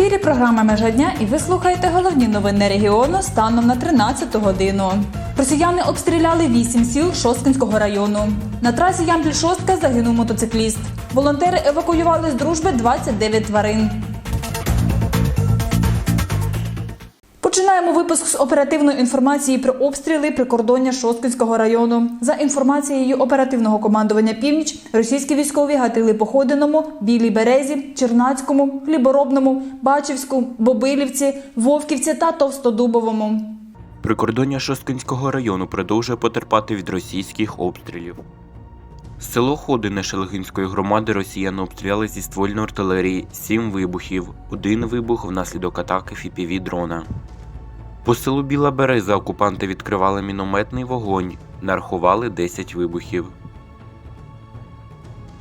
ефірі програма Межа дня і ви слухаєте головні новини регіону станом на 13 годину. Росіяни обстріляли 8 сіл Шосткинського району. На трасі Ямбль-Шостка загинув мотоцикліст. Волонтери евакуювали з дружби 29 тварин. Починаємо випуск з оперативної інформації про обстріли прикордоння Шосткинського району. За інформацією оперативного командування Північ, російські військові гатили по Ходиному, Білій Березі, Чернацькому, Хліборобному, Бачівську, Бобилівці, Вовківці та Товстодубовому. Прикордоння Шосткинського району продовжує потерпати від російських обстрілів. Село Ходине Шелегинської громади росіяни обстріляли зі ствольної артилерії 7 вибухів, один вибух внаслідок атаки фіпіві дрона. По селу Біла Береза окупанти відкривали мінометний вогонь, нарахували 10 вибухів.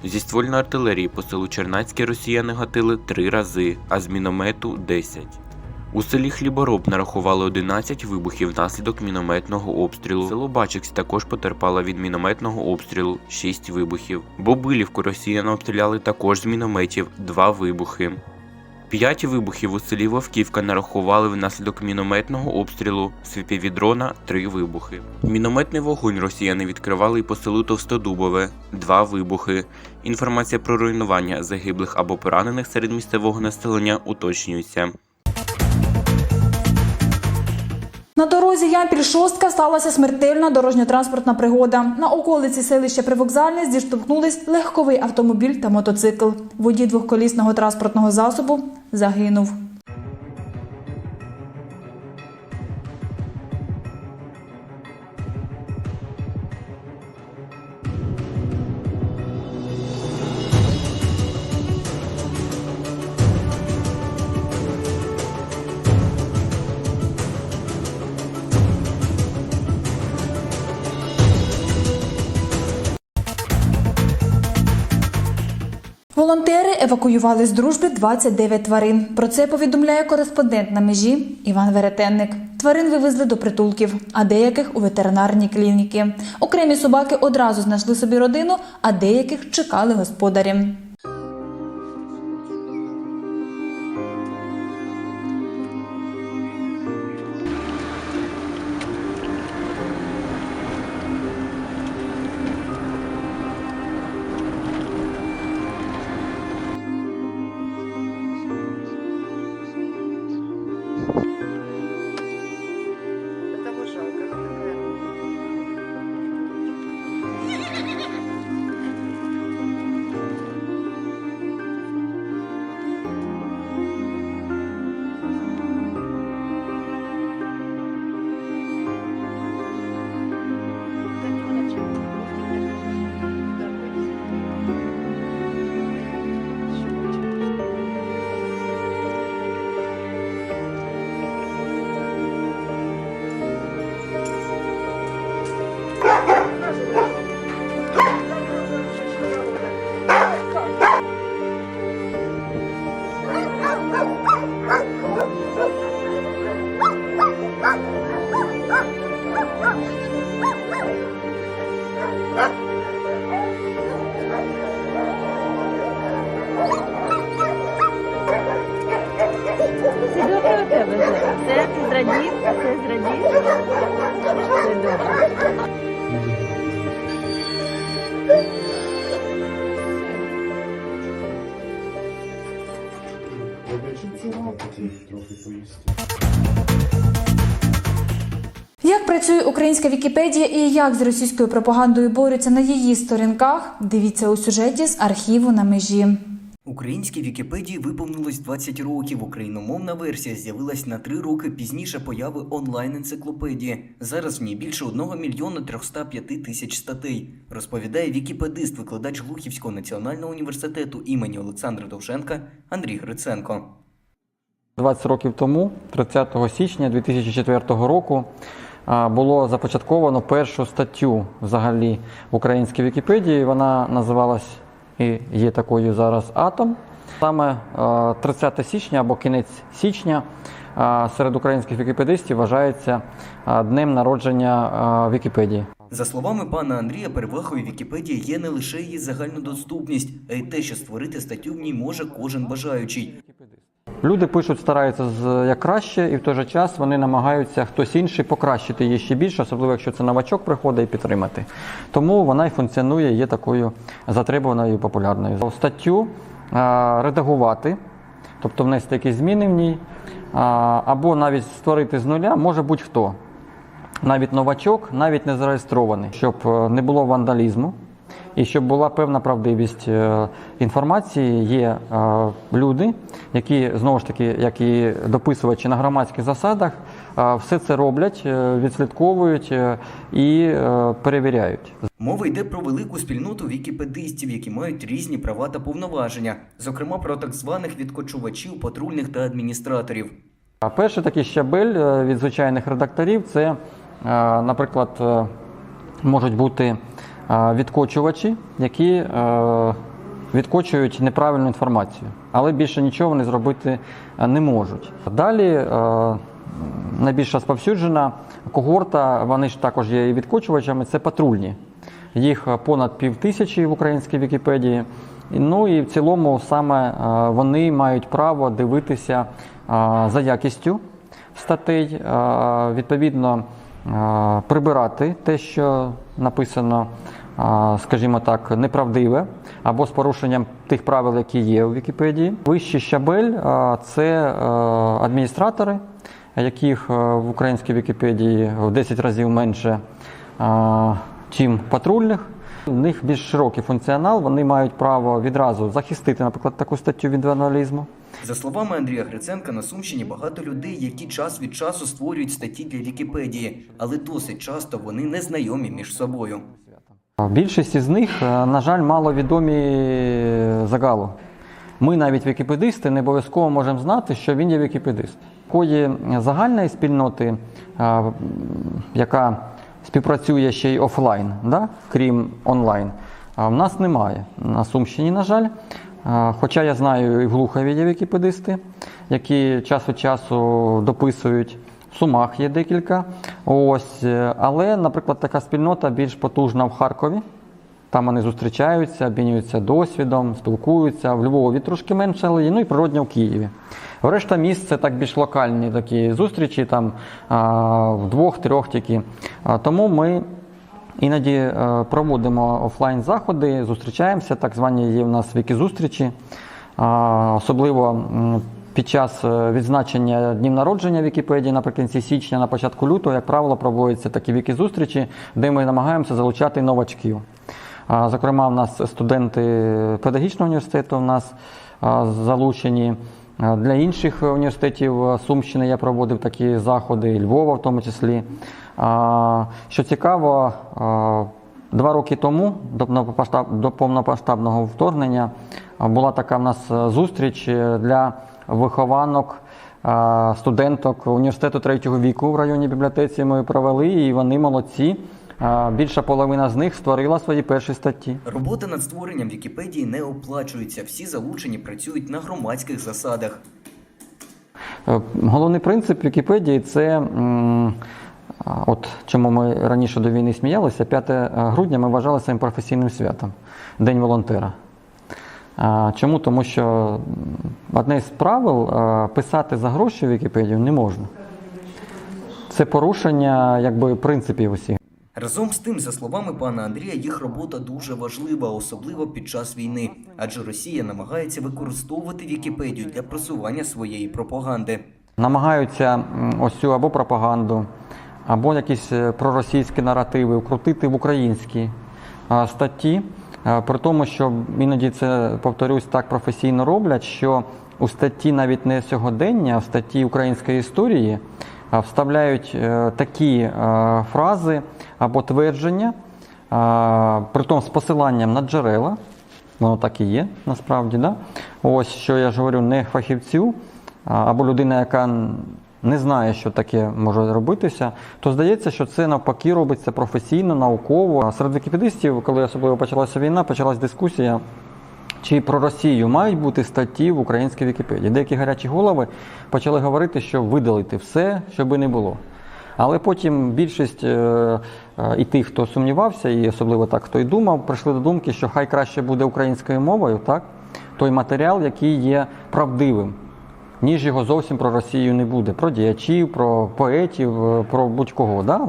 Зі ствольної артилерії по селу Чернацьке росіяни гатили 3 рази, а з міномету 10. У селі Хлібороб нарахували 11 вибухів внаслідок мінометного обстрілу. Село Бачиксь також потерпало від мінометного обстрілу 6 вибухів. Бобилівку росіяни обстріляли також з мінометів 2 вибухи. 5 вибухів у селі Вовківка нарахували внаслідок мінометного обстрілу з дрона Три вибухи. Мінометний вогонь росіяни відкривали і по селу Товстодубове два вибухи. Інформація про руйнування загиблих або поранених серед місцевого населення уточнюється. На дорозі Ямпіль-Шостка сталася смертельна дорожньо-транспортна пригода. На околиці селища Привокзальне зіштовхнулись легковий автомобіль та мотоцикл. Водій двохколісного транспортного засобу загинув. Волонтери евакуювали з дружби 29 тварин. Про це повідомляє кореспондент на межі Іван Веретенник. Тварин вивезли до притулків, а деяких у ветеринарні клініки. Окремі собаки одразу знайшли собі родину, а деяких чекали господарі. Зрадів, все зрадів. Все добре. Як працює українська Вікіпедія і як з російською пропагандою борються на її сторінках? Дивіться у сюжеті з архіву на межі. Українській Вікіпедії виповнилось 20 років. Україномовна версія з'явилась на 3 роки пізніше появи онлайн-енциклопедії. Зараз в ній більше 1 мільйона 305 тисяч статей. Розповідає вікіпедист, викладач Глухівського національного університету імені Олександра Довженка Андрій Гриценко. 20 років тому, 30 січня 2004 року, було започатковано першу статтю взагалі в українській Вікіпедії. Вона називалась і є такою зараз Атом. Саме е, 30 січня або кінець січня е, серед українських вікіпедистів вважається е, днем народження е, Вікіпедії. За словами пана Андрія, перевагою Вікіпедії є не лише її загальнодоступність, а й те, що створити статтю в ній може кожен бажаючий. Люди пишуть, стараються з як краще, і в той же час вони намагаються хтось інший покращити її ще більше, особливо якщо це новачок приходить і підтримати. Тому вона і функціонує, є такою затребуваною і популярною. Статтю а, редагувати, тобто внести якісь зміни в ній, а, або навіть створити з нуля може будь-хто. Навіть новачок, навіть не зареєстрований, щоб е, не було вандалізму і щоб була певна правдивість е, інформації. Є е, люди, які знову ж таки, як і дописувачі на громадських засадах, е, все це роблять, відслідковують і перевіряють. Мова йде про велику спільноту вікіпедистів, які мають різні права та повноваження, зокрема про так званих відкочувачів, патрульних та адміністраторів. Перший такий щабель від звичайних редакторів це, наприклад, можуть бути відкочувачі, які е, відкочують неправильну інформацію, але більше нічого вони зробити е, не можуть. Далі е, найбільш розповсюджена когорта, вони ж також є відкочувачами, це патрульні. Їх понад пів тисячі в українській Вікіпедії. Ну і в цілому саме вони мають право дивитися за якістю статей, відповідно прибирати те, що написано, скажімо так, неправдиве або з порушенням тих правил, які є у Вікіпедії. Вищий щабель це адміністратори, яких в українській Вікіпедії в 10 разів менше, чим патрульних. У них більш широкий функціонал, вони мають право відразу захистити, наприклад, таку статтю від вандалізму. За словами Андрія Гриценка, на Сумщині багато людей, які час від часу створюють статті для Вікіпедії, але досить часто вони не знайомі між собою. Більшість із них, е, на жаль, мало відомі загалу. Ми, навіть вікіпедисти, не обов'язково можемо знати, що він є вікіпедист. Такої загальної спільноти, е, яка співпрацює ще й офлайн, да? крім онлайн, а в нас немає. На Сумщині, на жаль. Хоча я знаю, і в Глухові є вікіпедисти, які час від часу дописують. В Сумах є декілька. Ось. е, Але, наприклад, така спільнота більш потужна в Харкові. Там вони зустрічаються, обмінюються досвідом, спілкуються. В Львові трошки менше, але ну і природньо в Києві. Решта міст так більш локальні такі зустрічі, там а, в двох-трьох тільки. А, тому ми іноді е, проводимо офлайн заходи, зустрічаємося, так звані є в нас віки-зустрічі. А, Особливо під час е, відзначення днів народження Вікіпедії наприкінці січня, на початку лютого, як правило, проводяться такі віки-зустрічі, де ми намагаємося залучати новачків. Зокрема, в нас студенти педагогічного університету в нас залучені. Для інших університетів Сумщини я проводив такі заходи, і Львова в тому числі. Що цікаво, два роки тому, до повномасштабного вторгнення, була така в нас зустріч е, для вихованок. Студенток університету третього віку в районній бібліотеці ми провели, і вони молодці. Більша половина з них створила свої перші статті. Робота над створенням Вікіпедії не оплачується. Всі залучені працюють на громадських засадах. Е, Головний принцип Вікіпедії це от чому ми раніше до війни сміялися. 5 грудня ми вважали своїм професійним святом День волонтера. Чому? Тому що одне з правил писати за гроші в Вікіпедію не можна. Це порушення якби, принципів усіх. Разом з тим, за словами пана Андрія, їх робота дуже важлива, особливо під час війни, адже Росія намагається використовувати Вікіпедію для просування своєї пропаганди. намагаються ось цю або пропаганду, або якісь е, проросійські наративи вкрутити в українські статті. А, При тому, що іноді це, повторюсь, так професійно роблять, що у статті навіть не сьогодення, а в статті української історії вставляють е, такі е, фрази або твердження, притом з посиланням на джерела, Воно так і є насправді. Да? Ось що я ж говорю, не фахівцю, або людина, яка не знає, що таке може робитися, то здається, що це навпаки робиться професійно, науково. Серед вікіпедистів, коли особливо почалася війна, почалась дискусія. Чи про Росію мають бути статті в українській Вікіпедії? Деякі гарячі голови почали говорити, що видалити все, щоби не було. Але потім більшість е, е, і тих, хто сумнівався, і особливо так, хто й думав, прийшли до думки, що хай краще буде українською мовою, так? той матеріал, який є правдивим. ніж його зовсім про Росію не буде. Про діячів, про поетів, е, про будь-кого. Да?